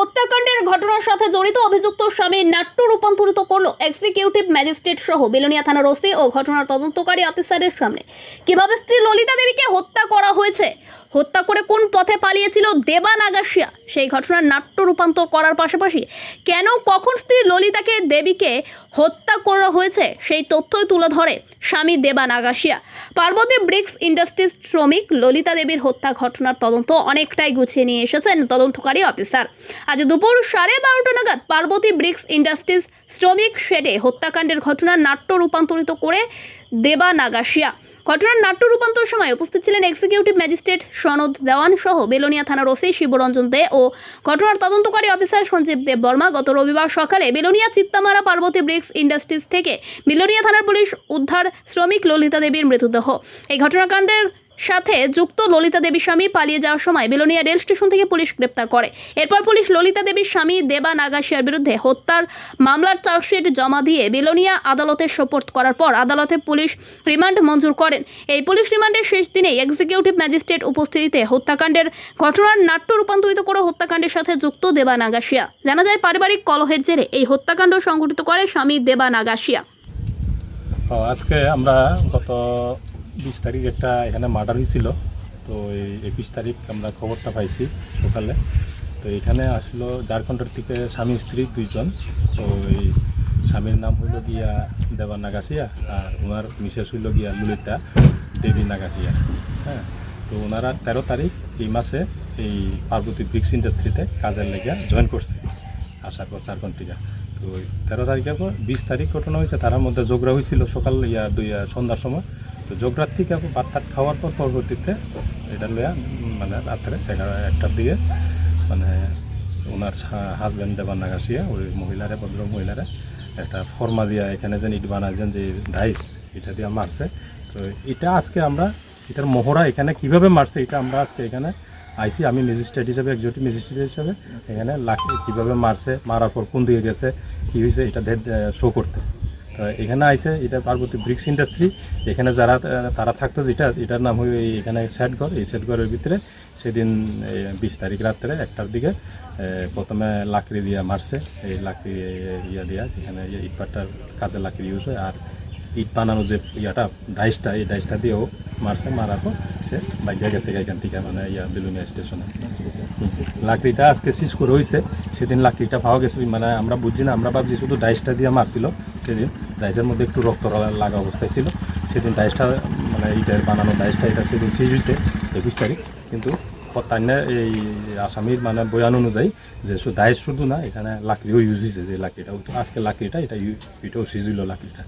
হত্যাকাণ্ডে হত্যাকাণ্ডের ঘটনার সাথে জড়িত অভিযুক্ত স্বামী নাট্য রূপান্তরিত করল এক্সিকিউটিভ ম্যাজিস্ট্রেট সহ বেলুনিয়া থানার ওসি ও ঘটনার তদন্তকারী অফিসারের সামনে। কীভাবে স্ত্রী ললিতা দেবীকে হত্যা করা হয়েছে? হত্যা করে কোন পথে পালিয়েছিল দেবা নাগাসিয়া সেই ঘটনার নাট্য রূপান্তর করার পাশাপাশি কেন, কখন স্ত্রী ললিতাকে দেবীকে হত্যা করা হয়েছে, সেই তথ্যই তুলে ধরে স্বামী দেবা নাগাসিয়া পার্বতী ব্রিক্স ইন্ডাস্ট্রিজ শ্রমিক ললিতা দেবীর হত্যা ঘটনার তদন্ত অনেকটাই গুছিয়ে নিয়ে এসেছেন তদন্তকারী অফিসার। আজ দুপুর সাড়ে বারোটা নাগাদ পার্বতী ব্রিক্স ইন্ডাস্ট্রিজ শ্রমিক শেডে হত্যাকাণ্ডের ঘটনার নাট্য রূপান্তরিত করে দেবা নাগাসিয়া ঘটনার নাট্য রূপান্তর সময় উপস্থিত ছিলেন এক্সিকিউটিভ ম্যাজিস্ট্রেট সনদ দেওয়ান সহ বেলোনিয়া থানার ওসি শিবরঞ্জন দে ও ঘটনার তদন্তকারী অফিসার সঞ্জীব দেব বর্মা। গত রবিবার সকালে বেলোনিয়া চিত্তামারা পার্বতী ব্রিক্স ইন্ডাস্ট্রিজ থেকে বেলোনিয়া থানার পুলিশ উদ্ধার শ্রমিক ললিতা দেবীর মৃতদেহ। এই ঘটনাকাণ্ডের সাথে যুক্ত ললিতা দেবীর স্বামী পালিয়ে যাওয়ার সময় বেলোনিয়া রেল স্টেশন থেকে পুলিশ গ্রেপ্তার করে। এরপর পুলিশ ললিতা দেবীর স্বামী দেবা নাগাসিয়ার বিরুদ্ধে হত্যার মামলার চার্জশিট জমা দিয়ে বেলোনিয়া আদালতে সোপর্দ করার পর আদালতে পুলিশ রিমান্ড মঞ্জুর করেন। এই পুলিশ রিমান্ডের শেষ দিনে এক্সিকিউটিভ ম্যাজিস্ট্রেট উপস্থিতিতে হত্যাকাণ্ডের ঘটনার নাট্য রূপান্তরিত করে হত্যাকাণ্ডের সাথে যুক্ত দেবা নাগাসিয়া জানা যায়, পারিবারিক কলহের জেরে এই হত্যাকাণ্ড সংঘটিত করে স্বামী দেবা নাগাসিয়া আজকে আমরা গত বিশ তারিখ একটা এখানে মার্ডার হয়েছিল। তো এই একুশ তারিখ আমরা খবরটা পাইছি সকালে। তো এখানে আসলো ঝাড়খণ্ডের থেকে স্বামী স্ত্রী দুইজন। তো এই স্বামীর নাম হইল গিয়া দেবা নাগাসিয়া আর ওনার মিসেস হইল গিয়া ললিতা, দেবী নাগাসিয়া। হ্যাঁ তো ওনারা তেরো তারিখ এই মাসে এই পার্বতী ব্রিক্স ইন্ডাস্ট্রিতে কাজের লেগে জয়েন করছে আশা কর ঝাড়খণ্ড থেকে তো তেরো তারিখের পর বিশ তারিখ ঘটনা হয়েছে, তার মধ্যে যোগরা হয়েছিল সকাল ইয়া দুই সন্ধ্যার সময়। তো যোগরার থেকে ভাত টাত খাওয়ার পর পরবর্তীতে এটা লইয়া মানে রাত্রে এগারো, একটার দিকে মানে ওনার হাজব্যান্ড দেবার নাগাসিয়া ওই মহিলারে, ভদ্র মহিলারে একটা ফর্মা দিয়া এখানে যেন ইট বানাইছেন যে ডাইস, এটা দিয়ে মারছে। তো এটা আজকে আমরা, এটার মোহরা এখানে কীভাবে মারছে এটা আমরা আজকে এখানে আইসি আমি ম্যাজিস্ট্রেট হিসাবে একজোটি ম্যাজিস্ট্রেট হিসাবে এখানে লাখ কীভাবে মারছে, মারার পর কোন দিকে গেছে, কী হয়েছে এটা শো করতে। এখানে আইসে এটা পার্বতী ব্রিক্স ইন্ডাস্ট্রি। এখানে যারা তারা থাকতো যেটা, এটার নাম হয়ে এখানে ঘর, এই ঘরের ভিতরে সেদিন বিশ তারিখ রাত্রে একটার দিকে প্রথমে লাকড়ি দিয়া মারছে, এই লাকড়ি ইয়া দিয়া, যেখানে ইটপাটটার কাজে লাকড়ি ইউজ হয়। আর ইট বানানো যে ইয়াটা, ডাইসটা, এই ডাইসটা দিয়েও মারছে, মারার পর সে বাইকে গেছে এখান থেকে মানে ইয়া বেলুনিয়া স্টেশনে। লাকড়িটা আজকে শেষ করে হয়েছে সেদিন লাকড়িটা পাওয়া গেছে মানে আমরা বুঝছি না, আমরা ভাবছি শুধু ডাইসটা দিয়ে মারছিল, সেদিন ডাইসের মধ্যে একটু রক্ত লাগা অবস্থায় ছিল, সেদিন ডাইসটা মানে এইটার বানানো ডাইসটা, এটা সেদিন শেষ হয়েছে একুশ তারিখ, কিন্তু না এই আসামির মানে বয়ান অনুযায়ী যে ডাইস শুধু না, এখানে লাকড়িও ইউজ হয়েছে যে লাকড়িটা, আজকে লাকড়িটা, এটা এটাও সিজ হইল লাকড়িটা।